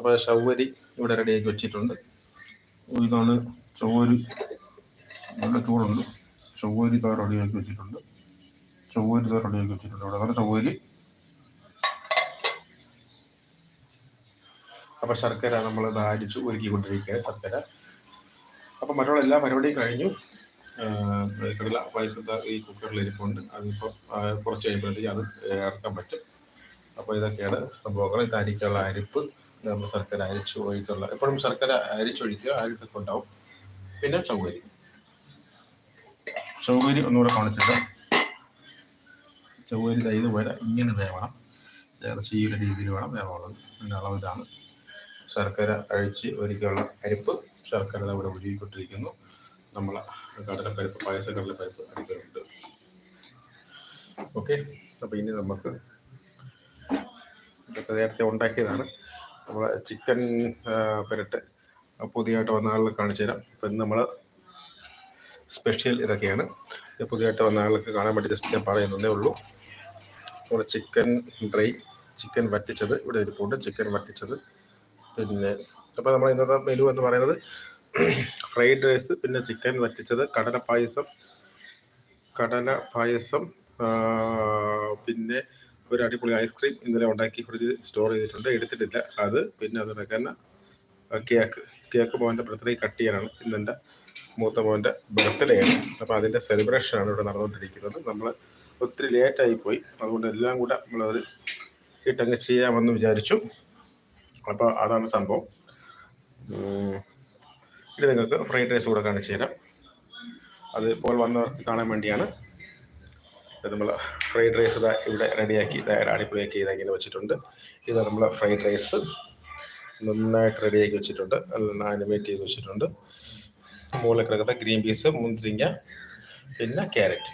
അപ്പോൾ ചൗവരി ഇവിടെ റെഡിയാക്കി വെച്ചിട്ടുണ്ട്. ഇതാണ് ചൊവ്വരി നല്ല ചൂടുണ്ട്. ചൊവ്വരി താ റെഡിയാക്കി വെച്ചിട്ടുണ്ട്. ചൊവ്വരി താ റെഡിയാക്കി വെച്ചിട്ടുണ്ട് ഇവിടെ. അതാണ് ചൊവ്വരി അപ്പോൾ ശർക്കര നമ്മൾ അരിച്ച് ഒരുക്കിക്കൊണ്ടിരിക്കുകയാണ് ശർക്കര. അപ്പം മറ്റുള്ള എല്ലാ പരിപാടിയും കഴിഞ്ഞു. കടല പായസത്തെ ഈ കുക്കറിൽ ഇരിപ്പുണ്ട്. അതിപ്പോൾ കുറച്ച് കഴിയുമ്പോഴത്തേക്ക് അത് ഇറക്കാൻ പറ്റും. അപ്പോൾ ഇതൊക്കെയാണ് സംഭവങ്ങൾ. ഇത് അരിക്കുള്ള അരിപ്പ്. നമ്മൾ ശർക്കര അരിച്ച് ഒഴിക്കുള്ള എപ്പോഴും ശർക്കര അരിച്ചൊഴിക്കുക അരിക്കൊക്കെ ഉണ്ടാവും. പിന്നെ ചൗകരി ചൗകരി ഒന്നുകൂടെ കാണിച്ചിട്ട്. ചൗകരി തൈത് പോലെ ഇങ്ങനെ വേവണം. ഇറച്ചിയുടെ രീതിയിൽ വേണം വേവുള്ളത് അതിന്റെ അളവ് ഇതാണ് ശർക്കര അഴിച്ച് ഒരുക്കിയുള്ള അരിപ്പ് ശർക്കര ഇവിടെ ഒഴുകിക്കൊണ്ടിരിക്കുന്നു നമ്മൾ കടലപ്പരിപ്പ് പായസ കടലപ്പരിപ്പ് അടിക്കലുണ്ട് ഓക്കെ. അപ്പോൾ ഇനി നമുക്ക് നേരത്തെ ഉണ്ടാക്കിയതാണ്. നമ്മൾ ചിക്കൻ പെരട്ട് പുതിയതായിട്ട് വന്ന ആളുകൾ കാണിച്ചു തരാം. ഇപ്പം നമ്മൾ സ്പെഷ്യൽ ഇതൊക്കെയാണ്. ഇത് പുതിയതായിട്ട് വന്ന ആളുകൾക്ക് കാണാൻ വേണ്ടി ജസ്റ്റ് ഞാൻ പറയുന്നതേ ഉള്ളൂ. നമ്മൾ ചിക്കൻ ഡ്രൈ ചിക്കൻ വറ്റിച്ചത്. ഇവിടെ ഇരിപ്പുണ്ട് ചിക്കൻ വറ്റിച്ചത്. പിന്നെ അപ്പോൾ നമ്മൾ ഇന്നത്തെ മെനു എന്ന് പറയുന്നത് ഫ്രൈഡ് റൈസ് പിന്നെ ചിക്കൻ വറ്റിച്ചത് കടല പായസം കടല പായസം പിന്നെ ഒരു അടിപൊളി ഐസ്ക്രീം ഇന്നലെ ഉണ്ടാക്കി ഫ്രിഡ്ജിൽ സ്റ്റോർ ചെയ്തിട്ടുണ്ട്. എടുത്തിട്ടില്ല. അത് പിന്നെ അതുകൊണ്ട് തന്നെ കേക്ക് കേക്ക് മോന്റെ ബർത്ത്ഡേ കട്ട് ചെയ്യാനാണ്. ഇന്നെന്റെ മൂത്ത മോന്റെ ബർത്ത്ഡേ ആണ്. അപ്പോൾ അതിന്റെ സെലിബ്രേഷനാണ് ഇവിടെ നടന്നുകൊണ്ടിരിക്കുന്നത്. നമ്മൾ ഒത്തിരി ലേറ്റായി പോയി. അതുകൊണ്ട് എല്ലാം കൂടെ നമ്മളത് ഇട്ടങ്ങ് ചെയ്യാമെന്ന് വിചാരിച്ചു. അപ്പോൾ അതാണ് സംഭവം. ഇത് നിങ്ങൾക്ക് ഫ്രൈഡ് റൈസ് കൂടെ കാണിച്ചു തരാം. അത് ഇപ്പോൾ വന്നവർക്ക് കാണാൻ വേണ്ടിയാണ്. നമ്മൾ ഫ്രൈഡ് റൈസ് ഇതാ ഇവിടെ റെഡിയാക്കി അടിപൊളിയാക്കി ഇതാ വെച്ചിട്ടുണ്ട്. ഇത് നമ്മൾ ഫ്രൈഡ് റൈസ് നന്നായിട്ട് റെഡിയാക്കി വെച്ചിട്ടുണ്ട്. അത് ആനിമേറ്റ് ചെയ്ത് വെച്ചിട്ടുണ്ട്. മുകളിൽ കിടക്കുന്ന ഗ്രീൻ പീസ് മുന്തിരിങ്ങ പിന്നെ ക്യാരറ്റ്.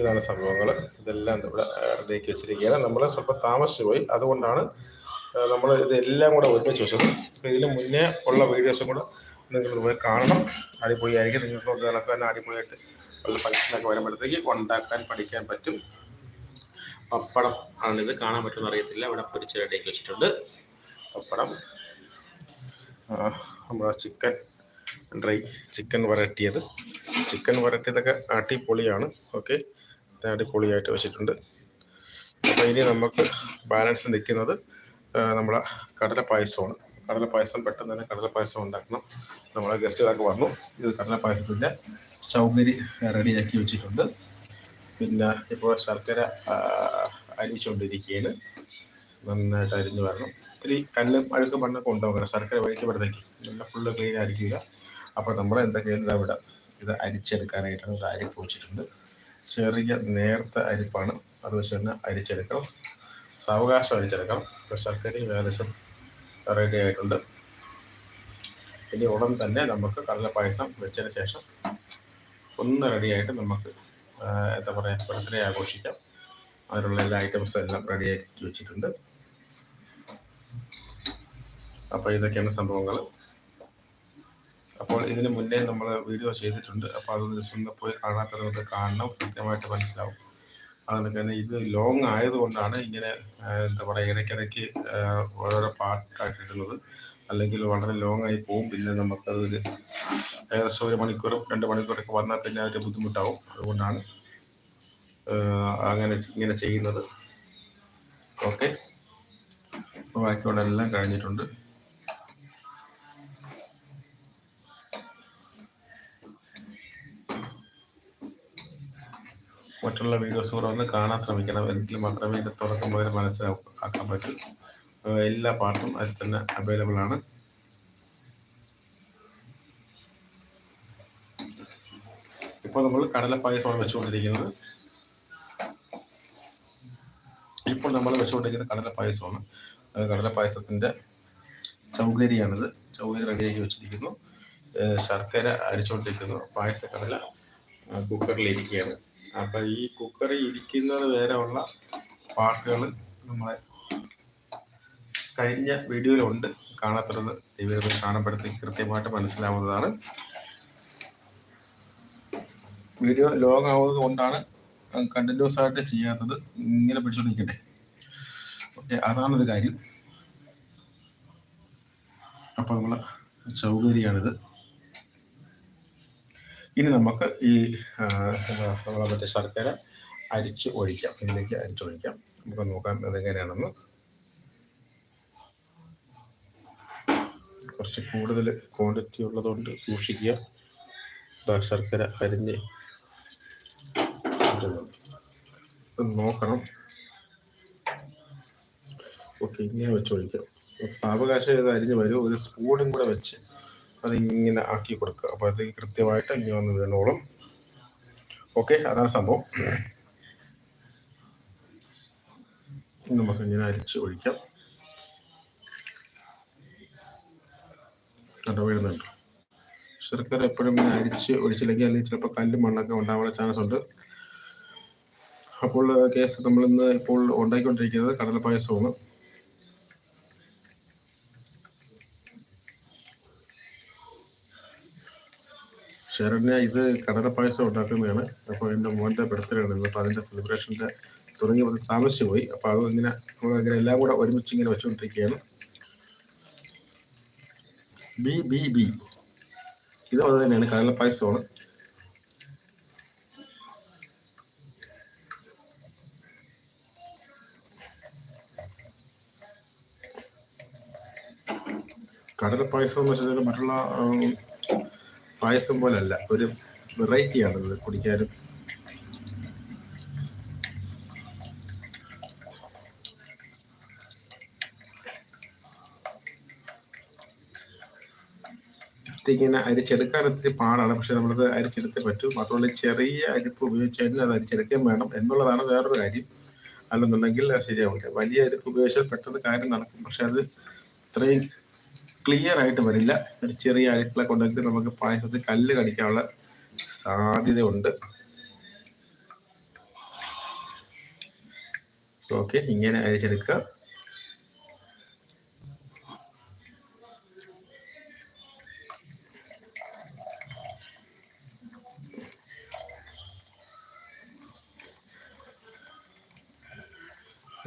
ഇതാണ് സംഭവങ്ങൾ. ഇതെല്ലാം ഇവിടെ റെഡിയാക്കി വെച്ചിരിക്കുകയാണ്. നമ്മൾ സ്വല്പം താമസിച്ചു പോയി. അതുകൊണ്ടാണ് നമ്മൾ ഇതെല്ലാം കൂടെ ഒരുമിച്ച് വെച്ചത്. ഇതിന് മുന്നേ ഉള്ള വീഡിയോസും കൂടെ നിങ്ങൾ പോയി കാണണം. അടിപൊളിയായിരിക്കും. നിങ്ങൾക്ക് തന്നെ അടിപൊളിയായിട്ട് ഉള്ള ഫംഗ്ഷനൊക്കെ വരുമ്പോഴത്തേക്ക് ഉണ്ടാക്കാൻ പഠിക്കാൻ പറ്റും. പപ്പടം ആണിത് കാണാൻ പറ്റുമെന്ന് അറിയത്തില്ല. ഇവിടെ പൊരിച്ച് റെഡിയാക്കി വെച്ചിട്ടുണ്ട്. പപ്പടം. നമ്മുടെ ചിക്കൻ ഡ്രൈ ചിക്കൻ വരട്ടിയത്. ചിക്കൻ വരട്ടിയതൊക്കെ അടിപൊളിയാണ്. ഓക്കെ. അടിപൊളിയായിട്ട് വെച്ചിട്ടുണ്ട്. അപ്പോൾ ഇനി നമുക്ക് ബാലൻസ് നിൽക്കുന്നത് നമ്മുടെ കടല പായസമാണ്. കടല പായസം പെട്ടെന്ന് തന്നെ കടല പായസം ഉണ്ടാക്കണം. നമ്മളെ ഗസ്റ്റുകളൊക്കെ വന്നു. ഇത് കടല പായസത്തിന്റെ ചൗകരി റെഡിയാക്കി വെച്ചിട്ടുണ്ട്. പിന്നെ ഇപ്പോൾ ശർക്കര അരിച്ചുകൊണ്ടിരിക്കുകയാണ് നന്നായിട്ട് അരിഞ്ഞു വരണം. ഇത്തിരി കല്ലും അഴുക്ക് മണ്ണൊക്കെ ഉണ്ടാവും കാരണം ശർക്കര വഴിക്കുമ്പോഴത്തേക്ക് നല്ല ഫുള്ള് ക്ലീൻ ആയിരിക്കില്ല അപ്പോൾ നമ്മൾ എന്തൊക്കെയാണ് അവിടെ ഇത് അരിച്ചെടുക്കാനായിട്ടാണ് ഒരു അരിപ്പ് വെച്ചിട്ടുണ്ട് ചെറിയ നേർത്ത അരിപ്പാണ്. അത് വെച്ച് തന്നെ അരിച്ചെടുക്കണം. സാവകാശം അരിച്ചെടുക്കണം. ഇപ്പോൾ ശർക്കരയും ഏകദേശം റെഡി ആയിട്ടുണ്ട്. ഇനി ഉടൻ തന്നെ നമുക്ക് കടല പായസം വെച്ചതിന് ശേഷം ഒന്ന് റെഡിയായിട്ട് നമുക്ക് എന്താ പറയുക ബർത്ത്ഡേ ആഘോഷിക്കാം. അതിനുള്ള എല്ലാ ഐറ്റംസും എല്ലാം റെഡിയാക്കി വെച്ചിട്ടുണ്ട്. അപ്പോൾ ഇതൊക്കെയാണ് സംഭവങ്ങൾ അപ്പോൾ ഇതിന് മുന്നേ നമ്മൾ വീഡിയോ ചെയ്തിട്ടുണ്ട്. അപ്പോൾ അതൊന്ന് ജസ്റ്റ് ഒന്ന് പോയി കാണാത്തവർക്ക് കാണണം. കൃത്യമായിട്ട് മനസ്സിലാവും. അതുകൊണ്ട് തന്നെ ഇത് ലോങ് ആയതുകൊണ്ടാണ് ഇങ്ങനെ എന്താ പറയുക ഇടയ്ക്കിടയ്ക്ക് ഓരോരോ പാർട്ടായിട്ടിടുന്നത് അല്ലെങ്കിൽ വളരെ ലോങ് ആയി പോകും പിന്നെ നമുക്കത് ഏകദേശം ഒരു മണിക്കൂറും രണ്ട് മണിക്കൂറൊക്കെ വന്നാൽ പിന്നെ അതിന്റെ ബുദ്ധിമുട്ടാവും. അതുകൊണ്ടാണ് അങ്ങനെ ഇങ്ങനെ ചെയ്യുന്നത്. ഓക്കെ ബാക്കിയുള്ള എല്ലാം കഴിഞ്ഞിട്ടുണ്ട്. മറ്റുള്ള വീഡിയോസ് കൂടെ ഒന്ന് കാണാൻ ശ്രമിക്കണം. എങ്കിൽ മാത്രമേ ഇത് തുറക്കുമ്പോൾ മനസ്സിലാക്കാൻ പറ്റൂ. എല്ലാ പാർട്ടും അതിൽ തന്നെ അവൈലബിൾ ആണ്. ഇപ്പോൾ നമ്മൾ കടല പായസമാണ് വെച്ചുകൊണ്ടിരിക്കുന്നത്. ഇപ്പോൾ നമ്മൾ വെച്ചുകൊണ്ടിരിക്കുന്ന കടല പായസമാണ്. കടല പായസത്തിന്റെ ചൗകരിയാണിത് ചൗകരി റെഡിയാക്കി വെച്ചിരിക്കുന്നു. ശർക്കര അരിച്ചുകൊണ്ടിരിക്കുന്നു പായസ കടല കുക്കറിൽ ഇരിക്കുകയാണ്. അപ്പൊ ഈ കുക്കറിൽ ഇരിക്കുന്നത് വരെ ഉള്ള പാട്ടുകൾ നമ്മളെ കഴിഞ്ഞ വീഡിയോയിലുണ്ട്. കാണാത്തത് ദൈവം കാണപ്പെടുത്തി കൃത്യമായിട്ട് മനസ്സിലാവുന്നതാണ്. വീഡിയോ ലോങ് ആവുന്നത് കൊണ്ടാണ് കണ്ടിന്യൂസ് ആയിട്ട് ചെയ്യാത്തത് ഇങ്ങനെ പിടിച്ചോണ്ടിരിക്കട്ടെ. ഓക്കെ അതാണ് ഒരു കാര്യം. അപ്പോൾ നമ്മൾ സൗകര്യമാണിത് ഇനി നമുക്ക് ഈ നമ്മളെ മറ്റേ ശർക്കര അരിച്ച് ഒഴിക്കാം. ഇതിലേക്ക് അരിച്ചൊഴിക്കാം നമുക്ക് നോക്കാം അതെങ്ങനെയാണെന്ന്. കുറച്ച് കൂടുതൽ ക്വാണ്ടിറ്റി ഉള്ളതുകൊണ്ട് സൂക്ഷിക്കുക. ശർക്കര അരിഞ്ഞ് നോക്കണം. ഓക്കെ ഇങ്ങനെ വെച്ചൊഴിക്കാം. സാവകാശം ഇത് അരിഞ്ഞ് വരും. ഒരു സ്പൂണും കൂടെ വെച്ച് അത് ഇങ്ങനെ ആക്കി കൊടുക്കുക. അപ്പോൾ അത് കൃത്യമായിട്ട് ഇങ്ങനെ വന്ന് വീണോളും. ഓക്കെ അതാണ് സംഭവം. നമുക്ക് ഇങ്ങനെ അരിച്ച് ഒഴിക്കാം. കണ്ടോ? വീഴുന്നുണ്ട് ശർക്കര എപ്പോഴും ഇങ്ങനെ അരിച്ച് ഒഴിച്ചില്ലെങ്കിൽ അല്ലെങ്കിൽ ചിലപ്പോൾ കല്ലും മണ്ണൊക്കെ ഉണ്ടാവാനുള്ള ചാൻസ് ഉണ്ട്. അപ്പോൾ കേസ് നമ്മൾ നമ്മളിന്ന് ഇപ്പോൾ ഉണ്ടാക്കിക്കൊണ്ടിരിക്കുന്നത് കടല പായസമാണ്. ശരണ്യ ഇത് കടല പായസം ഉണ്ടാക്കുന്നതാണ്. അപ്പോൾ എന്റെ മോന്റെ ബർത്ത്ഡേ ആണ്. അപ്പോൾ അതിന്റെ സെലിബ്രേഷന്റെ തുടങ്ങി താമസിച്ചു പോയി അപ്പോൾ അത് ഇങ്ങനെ നമ്മളിങ്ങനെ എല്ലാം കൂടെ ഒരുമിച്ച് ഇങ്ങനെ വെച്ചുകൊണ്ടിരിക്കുകയാണ്. ബി ബി ബി ഇത് അത് തന്നെയാണ് കടല പായസമാണ്. കടല പായസം എന്ന് വെച്ചാൽ മറ്റുള്ള പായസം പോലല്ല. ഒരു വെറൈറ്റിയാണ് കുടിക്കാനും. ഇങ്ങനെ അരിച്ചെടുക്കാൻ ഒത്തിരി പാടാണ്. പക്ഷെ നമ്മളത് അരിച്ചെടുത്തേ പറ്റൂ. മാത്രമല്ല ചെറിയ അരിപ്പ് ഉപയോഗിച്ച് തന്നെ അത് അരിച്ചെടുക്കാൻ വേണം. എന്നുള്ളതാണ് വേറൊരു കാര്യം. അല്ലെന്നുണ്ടെങ്കിൽ ശരിയാവില്ല. വലിയ അരിപ്പ് ഉപയോഗിച്ചാൽ പെട്ടെന്ന് കാര്യം നടക്കും. പക്ഷെ അത് ഇത്രയും ക്ലിയർ ആയിട്ട് വരില്ല. ഒരു ചെറിയ അരിപ്പിളെ കൊണ്ടെങ്കിൽ നമുക്ക് പായസത്തിൽ കല്ല് കടിക്കാനുള്ള സാധ്യതയുണ്ട്. ഓക്കെ ഇങ്ങനെ അരിച്ചെടുക്കുക.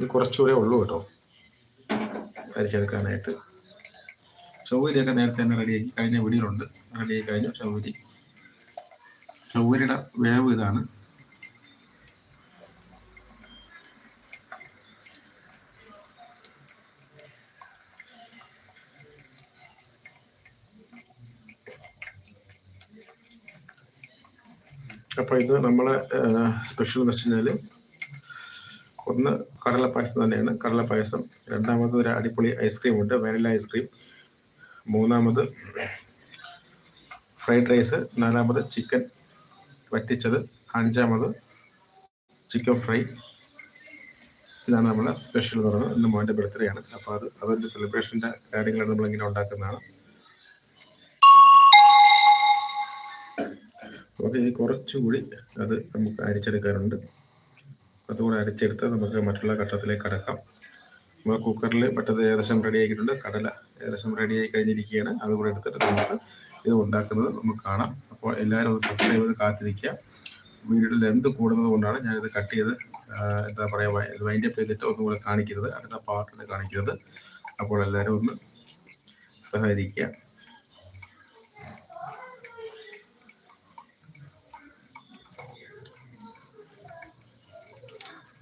ഇത് കുറച്ചുകൂടെ ഉള്ളൂ കേട്ടോ. അരിച്ചെടുക്കാനായിട്ട് ചൗവരിയൊക്കെ നേരത്തെ തന്നെ റെഡിയാക്കി കഴിഞ്ഞ വീടിയിലുണ്ട് റെഡിയായി കഴിഞ്ഞു ചൗവരി ചൗവരിയുടെ വേവ് ഇതാണ്. അപ്പോൾ ഇത് നമ്മളെ സ്പെഷ്യൽ എന്ന് വെച്ച് കഴിഞ്ഞാൽ ഒന്ന് കടല പായസം തന്നെയാണ്. കടല പായസം രണ്ടാമത് ഒരു അടിപൊളി ഐസ്ക്രീം ഉണ്ട് വാനില ഐസ്ക്രീം. മൂന്നാമത് ഫ്രൈഡ് റൈസ്. നാലാമത് ചിക്കൻ വറ്റിച്ചത്. അഞ്ചാമത് ചിക്കൻ ഫ്രൈ. ഇതാണ് നമ്മുടെ സ്പെഷ്യൽ എന്ന് പറയുന്നത്. ഇന്ന് മോന്റെ ബർത്ത്ഡേ ആണ്. അപ്പോൾ അത് അതൊരു സെലിബ്രേഷന്റെ കാര്യങ്ങളാണ് നമ്മളിങ്ങനെ ഉണ്ടാക്കുന്നതാണ്. ഓക്കെ ഇനി കുറച്ചുകൂടി അത് നമുക്ക് അരിച്ചെടുക്കാറുണ്ട് അതുകൂടെ അരച്ചെടുത്ത് നമുക്ക് മറ്റുള്ള ഘട്ടത്തിലേക്ക് കടക്കാം നമ്മൾ കുക്കറിൽ പെട്ടത് ഏകദേശം റെഡി ആക്കിയിട്ടുണ്ട് കടല ഏകദേശം റെഡി ആയി കഴിഞ്ഞിരിക്കുകയാണ്. അതുകൂടെ എടുത്തിട്ട് നമുക്ക് ഇത് ഉണ്ടാക്കുന്നത് നമുക്ക് കാണാം. അപ്പോൾ എല്ലാവരും ഒന്ന് സബ്സ്ക്രൈബ് ചെയ്ത് കാത്തിരിക്കുക. വീഡിയോയുടെ ലെന്ത് കൂടുന്നത് കൊണ്ടാണ് ഞാനിത് കട്ട് ചെയ്ത് എന്താ പറയുക ഇത് വൈൻഡപ്പ് ചെയ്തിട്ട് ഒന്നുകൂടെ കാണിക്കുന്നത്. അടുത്ത പാർട്ടിൽ കാണിക്കുന്നത്. അപ്പോൾ എല്ലാവരും ഒന്ന് സഹകരിക്കുക.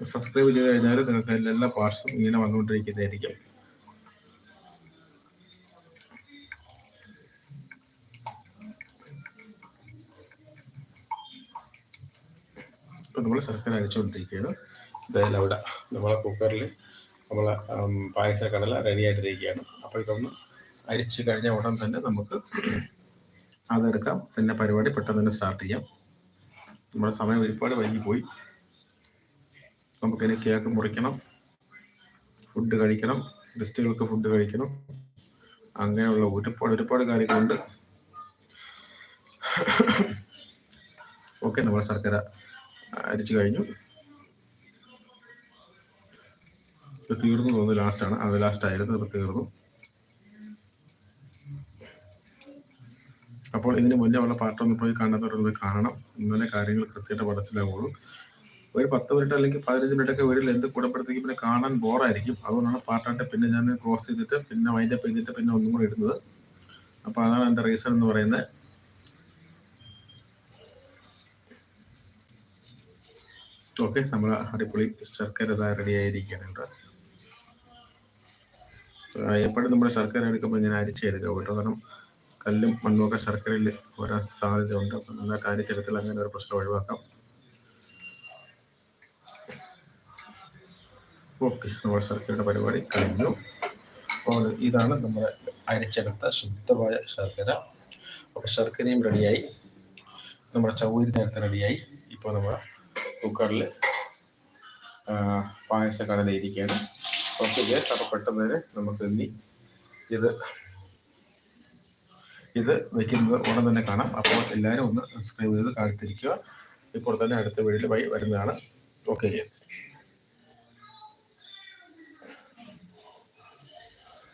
സബ്സ്ക്രൈബ് ചെയ്ത് കഴിഞ്ഞാൽ നിങ്ങൾക്ക് എല്ലാ പാർട്സും ഇങ്ങനെ വന്നുകൊണ്ടിരിക്കുന്നതായിരിക്കും. ഇപ്പം നമ്മൾ ശർക്കര അരച്ചുകൊണ്ടിരിക്കുകയാണ് ഇതായാലും അവിടെ നമ്മളെ കുക്കറിൽ നമ്മളെ പായസ കടല റെഡി ആയിട്ടിരിക്കുകയാണ് അപ്പോൾ ഇതൊന്ന് അരിച്ചു കഴിഞ്ഞ ഉടൻ തന്നെ നമുക്ക് അതെടുക്കാം. പിന്നെ പരിപാടി പെട്ടെന്ന് തന്നെ സ്റ്റാർട്ട് ചെയ്യാം. നമ്മുടെ സമയം ഒരുപാട് വൈകിപ്പോയി. പോയി നമുക്കിനി കേക്ക് മുറിക്കണം. ഫുഡ് കഴിക്കണം. ഗസ്റ്റുകൾക്ക് ഫുഡ് കഴിക്കണം. അങ്ങനെയുള്ള ഒരുപാട് ഒരുപാട് കാര്യങ്ങളുണ്ട്. ഓക്കെ നമ്മൾ ശർക്കര അരിച്ചു കഴിഞ്ഞു. തീർന്നു തോന്നുന്നു ലാസ്റ്റാണ് അത് ലാസ്റ്റ് ആയിരുന്നു. അത് തീർന്നു. അപ്പോൾ ഇതിന് മുന്നേ ഉള്ള പാട്ടൊന്ന് പോയി കാണാത്തവരൊന്ന് കാണണം. ഇന്നലെ കാര്യങ്ങൾ കൃത്യമായിട്ട് മനസ്സിലാവുള്ളൂ. ഒരു പത്ത് മിനിറ്റ് അല്ലെങ്കിൽ പതിനഞ്ച് മിനിറ്റ് ഒക്കെ വീട്ടിൽ എന്ത് കൂടുമ്പോഴത്തേക്ക് പിന്നെ കാണാൻ ബോറായിരിക്കും. അതുകൊണ്ടാണ് പാട്ടായിട്ട് പിന്നെ ഞാൻ ക്ലോസ് ചെയ്തിട്ട് പിന്നെ വൈൻഡപ്പ് ചെയ്തിട്ട് പിന്നെ ഒന്നും കൂടെ ഇടുന്നത്. അപ്പോൾ അതാണ് എന്റെ റീസൺ എന്ന് പറയുന്നത്. ഓക്കെ നമ്മൾ അടിപൊളി ശർക്കര റെഡി ആയിരിക്കുകയാണ് എപ്പോഴും നമ്മൾ ശർക്കര എടുക്കുമ്പോൾ ഞാൻ അരിച്ചെടുക്കുക കേട്ടോ. കാരണം കല്ലും മണ്ണും ഒക്കെ ശർക്കരയിൽ വരാൻ സാധ്യതയുണ്ട്. അപ്പം നന്നായിട്ട് അരിച്ചെടുത്താൽ അങ്ങനെ ഒരു പ്രശ്നം ഒഴിവാക്കാം. ഓക്കെ നമ്മുടെ ശർക്കരയുടെ പരിപാടി കഴിഞ്ഞു. അപ്പോൾ ഇതാണ് നമ്മുടെ അരിച്ചകത്ത ശുദ്ധമായ ശർക്കര. അപ്പോൾ ശർക്കരയും റെഡിയായി. നമ്മുടെ ചൗരി നേരത്തെ റെഡിയായി. ഇപ്പോൾ നമ്മൾ കുക്കറിൽ പായസം കടലിരിക്കുകയാണ് ഓക്കെ ഗ്യാസ് അപ്പോൾ പെട്ടെന്ന് തന്നെ നമുക്ക് ഇനി ഇത് ഇത് വെക്കുന്നത് ഉടൻ തന്നെ കാണാം. അപ്പോൾ എല്ലാവരും ഒന്ന് സബ്സ്ക്രൈബ് ചെയ്ത് കാത്തിരിക്കുക. ഇപ്പോൾ തന്നെ അടുത്ത വീഡിയോയിൽ വൈ വരുന്നതാണ്. Okay yes